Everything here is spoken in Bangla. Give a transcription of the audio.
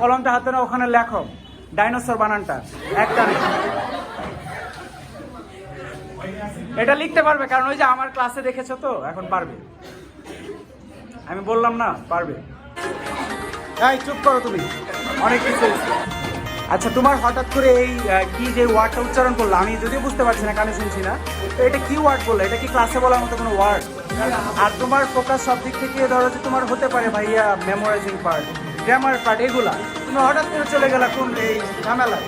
কলমটা হাতে না ওখানে লেখো। ডাইনোসর বানানটা। একটা এটা লিখতে পারবে, কারণ ওই যে আমার ক্লাসে দেখেছ তো, এখন পারবে। আমি বললাম না, পারবে। এই, চুপ করো তুমি। অনেক কিছু আচ্ছা তোমার হঠাৎ করে এই কি যে ওয়ার্ডটা উচ্চারণ করল, আমি যদিও বুঝতে পারছি না, কানে শুনছি না। তো এটা কি ওয়ার্ড বলল? এটা কি ক্লাসে বলার মতো কোনো ওয়ার্ড? আর তোমার ফোকাস সব দিক থেকে ধরো যে তোমার হতে পারে ভাইয়া মেমোরাইজিং পার্ট গ্রামার পার্ট এগুলা। তুমি হঠাৎ করে চলে গেলা কোন এই ঝামেলায়?